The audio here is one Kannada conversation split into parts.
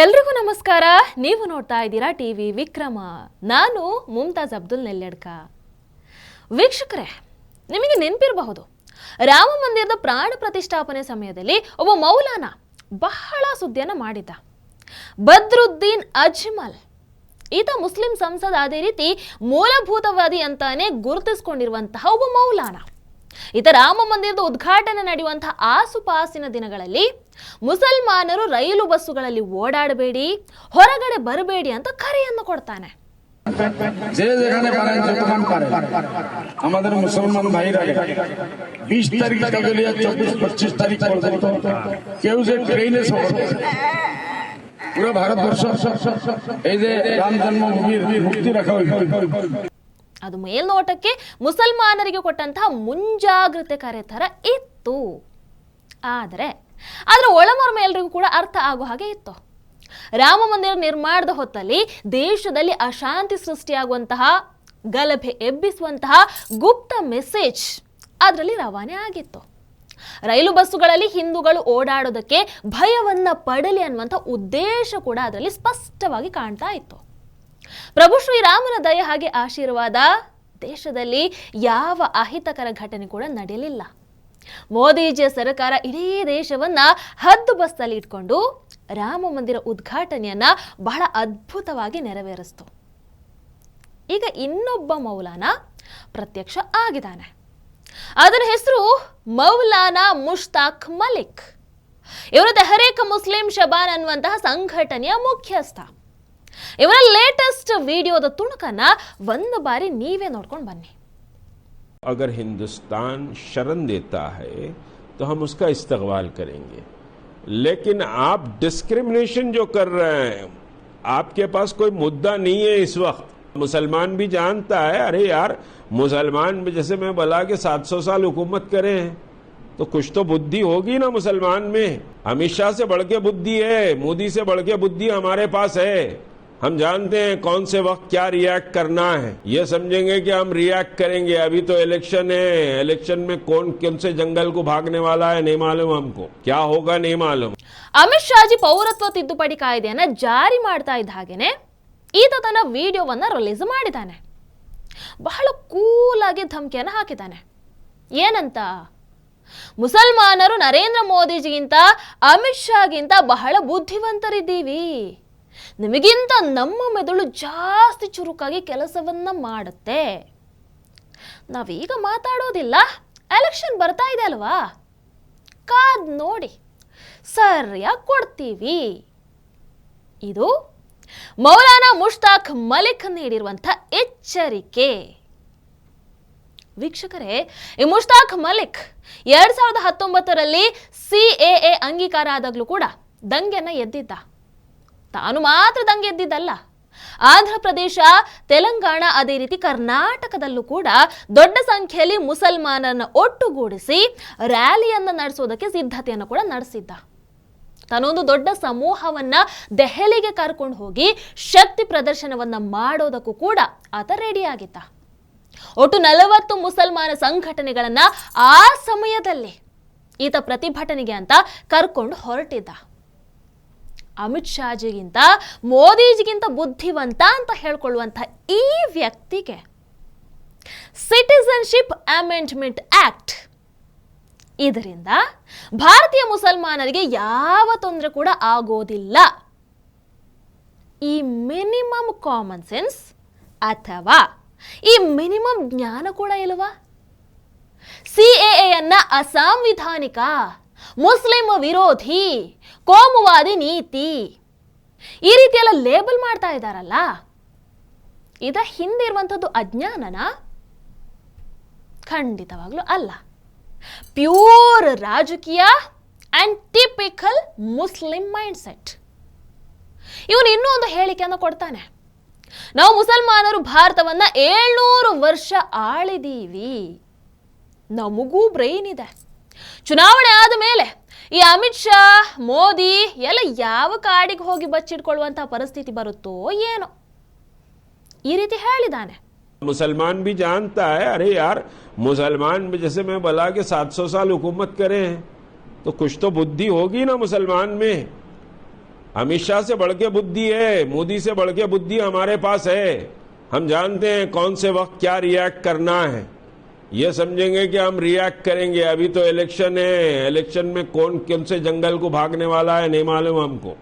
ಎಲ್ರಿಗೂ ನಮಸ್ಕಾರ. ನೀವು ನೋಡ್ತಾ ಇದ್ದೀರಾ ಟಿವಿ ವಿಕ್ರಮ. ನಾನು ಮುಮ್ತಾಜ್ ಅಬ್ದುಲ್ ನೆಲ್ಲಡ್ಕ ವೀಕ್ಷಕರೇ, ನಿಮಗೆ ನೆನಪಿರಬಹುದು, ರಾಮ ಮಂದಿರದ ಪ್ರಾಣ ಪ್ರತಿಷ್ಠಾಪನೆ ಸಮಯದಲ್ಲಿ ಒಬ್ಬ ಮೌಲಾನ ಬಹಳ ಸುದ್ದಿಯನ್ನು ಮಾಡಿದ್ದ. ಬದ್ರುದ್ದೀನ್ ಅಜ್ಮಲ್. ಈತ ಮುಸ್ಲಿಂ ಸಂಸದ ಅದೇ ರೀತಿ ಮೂಲಭೂತವಾದಿ ಅಂತಾನೆ ಗುರುತಿಸಿಕೊಂಡಿರುವಂತಹ ಒಬ್ಬ ಮೌಲಾನ. ಈತ ರಾಮ ಮಂದಿರದ ಉದ್ಘಾಟನೆ ನಡೆಯುವಂತಹ ಆಸುಪಾಸಿನ ದಿನಗಳಲ್ಲಿ ಮುಸಲ್ಮಾನರು ರೈಲು ಬಸ್ಸುಗಳಲ್ಲಿ ಓಡಾಡಬೇಡಿ ಹೊರಗಡೆ ಬರಬೇಡಿ ಅಂತ ಕರೆಯನ್ನು ಕೊಡ್ತಾನೆ যে যেখানে পারেন যতক্ষণ পারেন আমাদের মুসলমান ভাইরা বিশ তারিখ থেকে নিয়ে চব্বিশ পঁচিশ তারিখ পর্যন্ত কেউ যে ট্রেনে সফর করে পুরো ভারতবর্ষ এই যে রাম জন্মভূমির মুক্তি রাখা হয়েছে ಅದು ಮೇಲ್ನೋಟಕ್ಕೆ ಮುಸಲ್ಮಾನರಿಗೆ ಕೊಟ್ಟಂತಹ ಮುಂಜಾಗ್ರತೆ ಕರೆ ಥರ ಇತ್ತು ಆದರೆ ಅದರ ಒಳಮರ್ಮ ಎಲ್ರಿಗೂ ಕೂಡ ಅರ್ಥ ಆಗೋ ಹಾಗೆ ಇತ್ತು. ರಾಮ ಮಂದಿರ ನಿರ್ಮಾಣದ ಹೊತ್ತಲ್ಲಿ ದೇಶದಲ್ಲಿ ಅಶಾಂತಿ ಸೃಷ್ಟಿಯಾಗುವಂತಹ, ಗಲಭೆ ಎಬ್ಬಿಸುವಂತಹ ಗುಪ್ತ ಮೆಸೇಜ್ ಅದರಲ್ಲಿ ರವಾನೆ ಆಗಿತ್ತು. ರೈಲು ಬಸ್ಸುಗಳಲ್ಲಿ ಹಿಂದೂಗಳು ಓಡಾಡೋದಕ್ಕೆ ಭಯವನ್ನ ಪಡಲಿ ಅನ್ನುವಂಥ ಉದ್ದೇಶ ಕೂಡ ಅದರಲ್ಲಿ ಸ್ಪಷ್ಟವಾಗಿ ಕಾಣ್ತಾ ಇತ್ತು. ಪ್ರಭು ಶ್ರೀರಾಮನ ದಯ ಹಾಗೆ ಆಶೀರ್ವಾದ ದೇಶದಲ್ಲಿ ಯಾವ ಅಹಿತಕರ ಘಟನೆ ಕೂಡ ನಡೆಯಲಿಲ್ಲ. ಮೋದಿಜಿಯ ಸರ್ಕಾರ ಇಡೀ ದೇಶವನ್ನ ಹದ್ದು ಬಸ್ತಲ್ಲಿ ಇಟ್ಕೊಂಡು ರಾಮ ಮಂದಿರ ಉದ್ಘಾಟನೆಯನ್ನ ಬಹಳ ಅದ್ಭುತವಾಗಿ ನೆರವೇರಿಸ್ತು. ಈಗ ಇನ್ನೊಬ್ಬ ಮೌಲಾನ ಪ್ರತ್ಯಕ್ಷ ಆಗಿದ್ದಾನೆ. ಅದರ ಹೆಸರು ಮೌಲಾನಾ ಮುಷ್ತಾಕ್ ಮಲಿಕ್. ಇವರು ತೆಹರೇಕ್ ಮುಸ್ಲಿಂ ಶಬಾನ್ ಅನ್ನುವಂತಹ ಸಂಘಟನೆಯ ಮುಖ್ಯಸ್ಥ. ಇವರ ಲೇಟೆಸ್ಟ್ ವಿಡಿಯೋದ ತುಣುಕನ್ನ ಒಂದು ಬಾರಿ ನೀವೇ ನೋಡ್ಕೊಂಡು ಬನ್ನಿ. अगर हिंदुस्तान शरण देता है तो हम उसका इस्तकबाल करेंगे। लेकिन आप डिस्क्रिमिनेशन जो कर रहे हैं, आपके पास कोई मुद्दा नहीं है इस वक्त। मुसलमान भी जानता है, अरे यार, मुसलमान जैसे मैं बोला कि 700 साल हुकूमत करे हैं तो कुछ तो बुद्धि होगी ना मुसलमान में। अमित शाह से बढ़ के बुद्धि है, मोदी से बढ़ के बुद्धि हमारे पास है। हम जानते हैं कौन से वक्त क्या रिएक्ट करना है ये समझेंगे कि हम रिएक्ट करेंगे अभी तो इलेक्शन है इलेक्शन में कौन कौन से जंगल को भागने वाला है नहीं मालूम हमको क्या होगा नहीं मालूम ಅಮಿತ್ ಶಾಜಿ ಪೌರತ್ವ ತಿದ್ದುಪಡಿ ಕಾಯ್ದೆಯನ್ನ ಜಾರಿ ಮಾಡ್ತಾ ಇದ್ದ ಹಾಗೇನೆ ಈತ ತನ್ನ ವಿಡಿಯೋವನ್ನ ರಿಲೀಸ್ ಮಾಡಿದ್ದಾನೆ ಬಹಳ ಕೂಲಾಗಿ ಧಮಕಿಯನ್ನು ಹಾಕಿದ್ದಾನೆ ಏನಂತ ಮುಸಲ್ಮಾನರು ನರೇಂದ್ರ ಮೋದಿಜಿಗಿಂತ ಅಮಿತ್ ಶಾಗಿಂತ ಬಹಳ ಬುದ್ಧಿವಂತರಿದ್ದೀವಿ ನಿಮಗಿಂತ ನಮ್ಮ ಮೆದುಳು ಜಾಸ್ತಿ ಚುರುಕಾಗಿ ಕೆಲಸವನ್ನ ಮಾಡುತ್ತೆ. ನಾವೀಗ ಮಾತಾಡೋದಿಲ್ಲ ಎಲೆಕ್ಷನ್ ಬರ್ತಾ ಇದೆ ಅಲ್ವಾ? ಕಾದ್ ನೋಡಿ, ಸರಿಯಾಗಿ ಕೊಡ್ತೀವಿ. ಇದು ಮೌಲಾನಾ ಮುಷ್ತಾಕ್ ಮಲಿಕ್ ನೀಡಿರುವಂಥ ಎಚ್ಚರಿಕೆ. ವೀಕ್ಷಕರೇ, ಈ ಮುಷ್ತಾಕ್ ಮಲಿಕ್ ಎರಡ್ ಸಾವಿರದ ಹತ್ತೊಂಬತ್ತರಲ್ಲಿ ಸಿ ಎ ಅಂಗೀಕಾರ ಆದಾಗಲೂ ಕೂಡ ದಂಗೆಯನ್ನ ಎದ್ದಿದ್ದ. ತಾನು ಮಾತ್ರ ದಂಗೆ ಎದ್ದಿದ್ದಲ್ಲ. ಆಂಧ್ರ ಪ್ರದೇಶ ತೆಲಂಗಾಣ ಅದೇ ರೀತಿ ಕರ್ನಾಟಕದಲ್ಲೂ ಕೂಡ ದೊಡ್ಡ ಸಂಖ್ಯೆಯಲ್ಲಿ ಮುಸಲ್ಮಾನರನ್ನ ಒಟ್ಟುಗೂಡಿಸಿ ರ್ಯಾಲಿಯನ್ನು ನಡೆಸೋದಕ್ಕೆ ಸಿದ್ಧತೆಯನ್ನು ಕೂಡ ನಡೆಸಿದ್ದ. ತನ್ನೊಂದು ದೊಡ್ಡ ಸಮೂಹವನ್ನ ದೆಹಲಿಗೆ ಕರ್ಕೊಂಡು ಹೋಗಿ ಶಕ್ತಿ ಪ್ರದರ್ಶನವನ್ನ ಮಾಡೋದಕ್ಕೂ ಕೂಡ ಆತ ರೆಡಿಯಾಗಿದ್ದ ಒಟ್ಟು ನಲವತ್ತು ಮುಸಲ್ಮಾನ ಸಂಘಟನೆಗಳನ್ನ ಆ ಸಮಯದಲ್ಲಿ ಈತ ಪ್ರತಿಭಟನೆಗೆ ಅಂತ ಕರ್ಕೊಂಡು ಹೊರಟಿದ್ದ. ಅಮಿತ್ ಶಾಜಿಗಿಂತ ಮೋದಿಜಿಗಿಂತ ಬುದ್ಧಿವಂತ ಅಂತ ಹೇಳ್ಕೊಳ್ಳುವಂಥ ಈ ವ್ಯಕ್ತಿಗೆ ಸಿಟಿಸನ್ಶಿಪ್ ಅಮೆಂಡ್ಮೆಂಟ್ ಆಕ್ಟ್ ಇದರಿಂದ ಭಾರತೀಯ ಮುಸಲ್ಮಾನರಿಗೆ ಯಾವ ತೊಂದರೆ ಕೂಡ ಆಗೋದಿಲ್ಲ. ಈ ಮಿನಿಮಮ್ ಕಾಮನ್ ಸೆನ್ಸ್ ಅಥವಾ ಈ ಮಿನಿಮಮ್ ಜ್ಞಾನ ಕೂಡ ಇಲ್ವಾ? ಸಿಎಎನ್ನ ಅಸಾಂವಿಧಾನಿಕ, ಮುಸ್ಲಿಂ ವಿರೋಧಿ ಕೋಮುವಾದಿ ನೀತಿ. ಈ ರೀತಿಯೆಲ್ಲ ಲೇಬಲ್ ಮಾಡ್ತಾ ಇದ್ದಾರಲ್ಲ. ಇದ ಹಿಂದೆ ಇರುವಂಥದ್ದು ಅಜ್ಞಾನನ? ಖಂಡಿತವಾಗ್ಲೂ ಅಲ್ಲ. ಪ್ಯೂರ್ ರಾಜಕೀಯ and typical Muslim mindset ಇವನು ಇನ್ನೂ ಒಂದು ಹೇಳಿಕೆಯನ್ನು ಕೊಡ್ತಾನೆ. ನಾವು ಮುಸಲ್ಮಾನರು ಭಾರತವನ್ನ ಏಳ್ನೂರು ವರ್ಷ ಆಳಿದೀವಿ. ನಮಗೂ ಬ್ರೈನ್ ಇದೆ. ಚುನಾವಣೆ ಆದ ಮೇಲೆ ಈ ಅಮಿತ್ ಶಾ ಮೋದಿ ಎಲ್ಲ ಯಾವ ಕಾಡಿಗೆ ಹೋಗಿ ಬಚ್ಚಿಟ್ಕೊಳ್ಳುವಂತಹ ಪರಿಸ್ಥಿತಿ ಬರುತ್ತೋ ಏನೋ ಈ ರೀತಿ ಹೇಳಿದಾನೆ मुसलमान भी जानता है अरे यार मुसलमान भी जैसे मैं बोला कि 700 साल हुकूमत करे हैं तो कुछ तो बुद्धि होगी ना मुसलमान में अमित शाह से बढ़ के बुद्धि है मोदी से बढ़ के बुद्धि हमारे पास है हम जानते हैं कौन से वक्त क्या रिएक्ट करना है ये समझेंगे कि हम रिएक्ट करेंगे अभी तो इलेक्शन है इलेक्शन में कौन कौन से जंगल को भागने वाला है नहीं मालूम हमको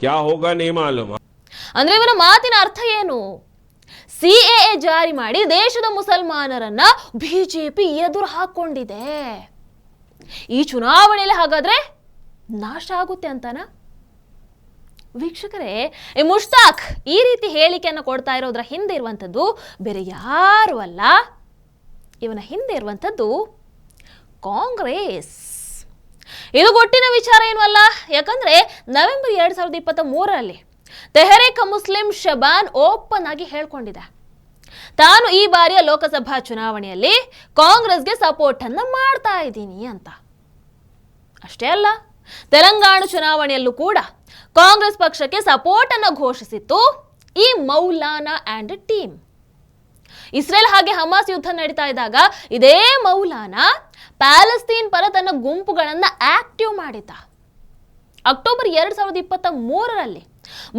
क्या होगा नहीं मालूम ಅಂದ್ರೆ ಇವರ ಮಾತಿನ ಅರ್ಥ ಏನು ಸಿಎಎ ಜಾರಿ ಮಾಡಿ ದೇಶದ ಮುಸಲ್ಮಾನರನ್ನ ಬಿಜೆಪಿ ಎದುರು ಹಾಕೊಂಡಿದೆ ಈ ಚುನಾವಣೆಯಲ್ಲಿ ಹಾಗಾದ್ರೆ ನಾಶ ಆಗುತ್ತೆ ಅಂತನಾ ವೀಕ್ಷಕರೇ ಈ ಮುಷ್ತಾಕ್ ಈ ರೀತಿ ಹೇಳಿಕೆಯನ್ನು ಕೊಡ್ತಾ ಇರೋದ್ರ ಹಿಂದೆ ಇರುವಂಥದ್ದು ಬೇರೆ ಯಾರು ಅಲ್ಲ ಇವನ ಹಿಂದೆ ಇರುವಂಥದ್ದು ಕಾಂಗ್ರೆಸ್. ಇದು ಗೊಟ್ಟಿನ ವಿಚಾರ ಏನು ಅಲ್ಲ ಯಾಕಂದ್ರೆ ನವೆಂಬರ್ ಎರಡ್ ಸಾವಿರದ ಇಪ್ಪತ್ತ ಮೂರರಲ್ಲಿ ತೆಹರೇಕ್ ಮುಸ್ಲಿಂ ಶಬಾನ್ ಓಪನ್ ಆಗಿ ಹೇಳ್ಕೊಂಡಿದೆ. ತಾನು ಈ ಬಾರಿಯ ಲೋಕಸಭಾ ಚುನಾವಣೆಯಲ್ಲಿ ಕಾಂಗ್ರೆಸ್ಗೆ ಸಪೋರ್ಟ್ ಅನ್ನ ಮಾಡ್ತಾ ಇದ್ದೀನಿ ಅಂತ. ಅಷ್ಟೇ ಅಲ್ಲ, ತೆಲಂಗಾಣ ಚುನಾವಣೆಯಲ್ಲೂ ಕೂಡ ಕಾಂಗ್ರೆಸ್ ಪಕ್ಷಕ್ಕೆ ಸಪೋರ್ಟ್ ಅನ್ನು ಘೋಷಿಸಿತ್ತು ಈ ಮೌಲಾನಾ ಆ್ಯಂಡ್ ಟೀಮ್ ಇಸ್ರೇಲ್ ಹಾಗೆ ಹಮಾಸ್ ಯುದ್ಧ ನಡೀತಾ ಇದ್ದಾಗ ಇದೇ ಮೌಲಾನ ಪ್ಯಾಲೆಸ್ತೀನ್ ಪರ ತನ್ನ ಗುಂಪುಗಳನ್ನ ಆಕ್ಟಿವ್ ಮಾಡಿದ್ದ. ಅಕ್ಟೋಬರ್ ಎರಡ್ ಸಾವಿರದ ಇಪ್ಪತ್ತ ಮೂರರಲ್ಲಿ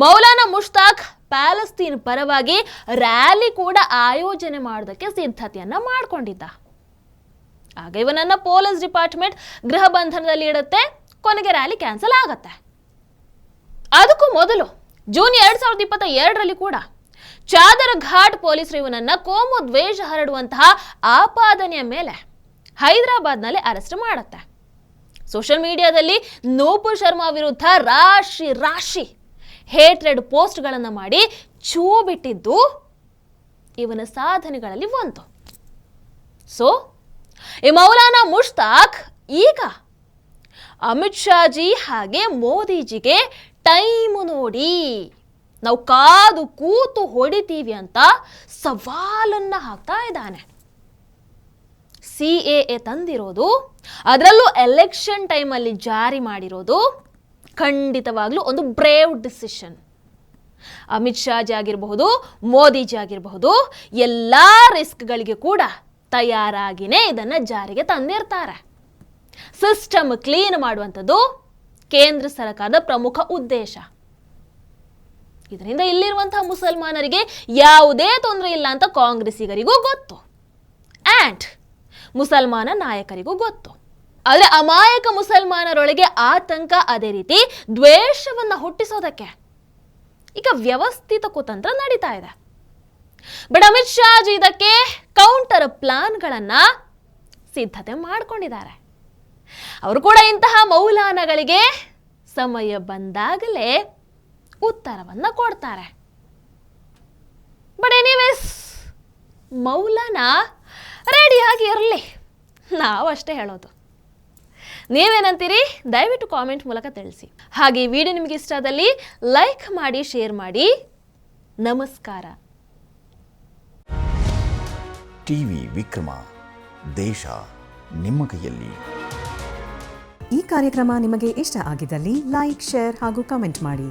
ಮೌಲಾನಾ ಮುಷ್ತಾಕ್ ಪ್ಯಾಲೆಸ್ತೀನ್ ಪರವಾಗಿ ರ್ಯಾಲಿ ಕೂಡ ಆಯೋಜನೆ ಮಾಡೋದಕ್ಕೆ ಸಿದ್ಧತೆಯನ್ನ ಮಾಡಿಕೊಂಡಿದ್ದ. ಆಗ ಇವನನ್ನ ಪೊಲೀಸ್ ಡಿಪಾರ್ಟ್ಮೆಂಟ್ ಗೃಹ ಬಂಧನದಲ್ಲಿ ಇಡುತ್ತೆ, ಕೊನೆಗೆ ರ್ಯಾಲಿ ಕ್ಯಾನ್ಸಲ್ ಆಗತ್ತೆ. ಅದಕ್ಕೂ ಮೊದಲು ಜೂನ್ ಎರಡ್ ಸಾವಿರದ ಇಪ್ಪತ್ತ ಎರಡರಲ್ಲಿ ಕೂಡ ಚಾದರ್ ಘಾಟ್ ಪೊಲೀಸರು ಇವನನ್ನ ಕೋಮು ದ್ವೇಷ ಹರಡುವಂತಹ ಆಪಾದನೆಯ ಮೇಲೆ ಹೈದರಾಬಾದ್ನಲ್ಲಿ ಅರೆಸ್ಟ್ ಮಾಡುತ್ತೆ. ಸೋಷಿಯಲ್ ಮೀಡಿಯಾದಲ್ಲಿ ನೋಪು ಶರ್ಮಾ ವಿರುದ್ಧ ರಾಶಿ ರಾಶಿ ಹೇಟ್ರೆಡ್ ಪೋಸ್ಟ್ಗಳನ್ನು ಮಾಡಿ ಚೂ ಬಿಟ್ಟಿದ್ದು ಇವನ ಸಾಧನೆಗಳಲ್ಲಿ ಒಂದು. ಸೊ, ಈ ಮೌಲಾನಾ ಮುಷ್ತಾಕ್ ಈಗ ಅಮಿತ್ ಶಾಜಿ ಹಾಗೆ ಮೋದಿಜಿಗೆ ಟೈಮ್ ನೋಡಿ ನಾವು ಕಾದು ಕೂತು ಹೊಡಿತೀವಿ ಅಂತ ಸವಾಲನ್ನ ಹಾಕ್ತಾ ಇದ್ದಾನೆ. ಸಿ ಎ ಎ ತಂದಿರೋದು, ಅದರಲ್ಲೂ ಎಲೆಕ್ಷನ್ ಟೈಮಲ್ಲಿ ಜಾರಿ ಮಾಡಿರೋದು ಖಂಡಿತವಾಗ್ಲೂ ಒಂದು ಬ್ರೇವ್ ಡಿಸಿಷನ್ ಅಮಿತ್ ಶಾಜಿ ಆಗಿರಬಹುದು ಮೋದಿಜಿ ಆಗಿರಬಹುದು, ಎಲ್ಲ ರಿಸ್ಕ್ಗಳಿಗೆ ಕೂಡ ತಯಾರಾಗಿನೇ ಇದನ್ನು ಜಾರಿಗೆ ತಂದಿರ್ತಾರೆ. ಸಿಸ್ಟಮ್ ಕ್ಲೀನ್ ಮಾಡುವಂಥದ್ದು ಕೇಂದ್ರ ಸರ್ಕಾರದ ಪ್ರಮುಖ ಉದ್ದೇಶ. ಇದರಿಂದ ಇಲ್ಲಿರುವಂತಹ ಮುಸಲ್ಮಾನರಿಗೆ ಯಾವುದೇ ತೊಂದರೆ ಇಲ್ಲ ಅಂತ ಕಾಂಗ್ರೆಸ್ಸಿಗರಿಗೂ ಗೊತ್ತು. ಆ್ಯಂಡ್ ಮುಸಲ್ಮಾನ ನಾಯಕರಿಗೂ ಗೊತ್ತು. ಆದರೆ ಅಮಾಯಕ ಮುಸಲ್ಮಾನರೊಳಗೆ ಆತಂಕ ಅದೇ ರೀತಿ ದ್ವೇಷವನ್ನು ಹುಟ್ಟಿಸೋದಕ್ಕೆ ಈಗ ವ್ಯವಸ್ಥಿತ ಕುತಂತ್ರ ನಡೀತಾ ಇದೆ. ಬಟ್ ಅಮಿತ್ ಶಾಜಿ ಇದಕ್ಕೆ ಕೌಂಟರ್ ಪ್ಲಾನ್ಗಳನ್ನ ಸಿದ್ಧತೆ ಮಾಡ್ಕೊಂಡಿದ್ದಾರೆ. ಅವರು ಕೂಡ ಇಂತಹ ಮೌಲಾನಗಳಿಗೆ ಸಮಯ ಬಂದಾಗಲೇ ಉತ್ತರವನ್ನ ಕೊಡ್ತಾರೆ. ಬಟ್ ಎನಿವೇಸ್ ಮೌಲಾನ ರೆಡಿಯಾಗಿ ಇರಲಿ. ನಾವು ಅಷ್ಟೇ ಹೇಳೋದು. ನೀವೇನಂತೀರಿ? ದಯವಿಟ್ಟು ಕಾಮೆಂಟ್ ಮೂಲಕ ತಿಳಿಸಿ. ಹಾಗೆ ಈ ವಿಡಿಯೋ ನಿಮಗೆ ಇಷ್ಟ ಆದಲ್ಲಿ ಲೈಕ್ ಮಾಡಿ ಶೇರ್ ಮಾಡಿ. ನಮಸ್ಕಾರ. ಟಿವಿ ವಿಕ್ರಮ ದೇಶ ನಿಮ್ಮ ಕೈಯಲ್ಲಿ. ಈ ಕಾರ್ಯಕ್ರಮ ನಿಮಗೆ ಇಷ್ಟ ಆಗಿದ್ದಲ್ಲಿ ಲೈಕ್ ಶೇರ್ ಹಾಗೂ ಕಮೆಂಟ್ ಮಾಡಿ.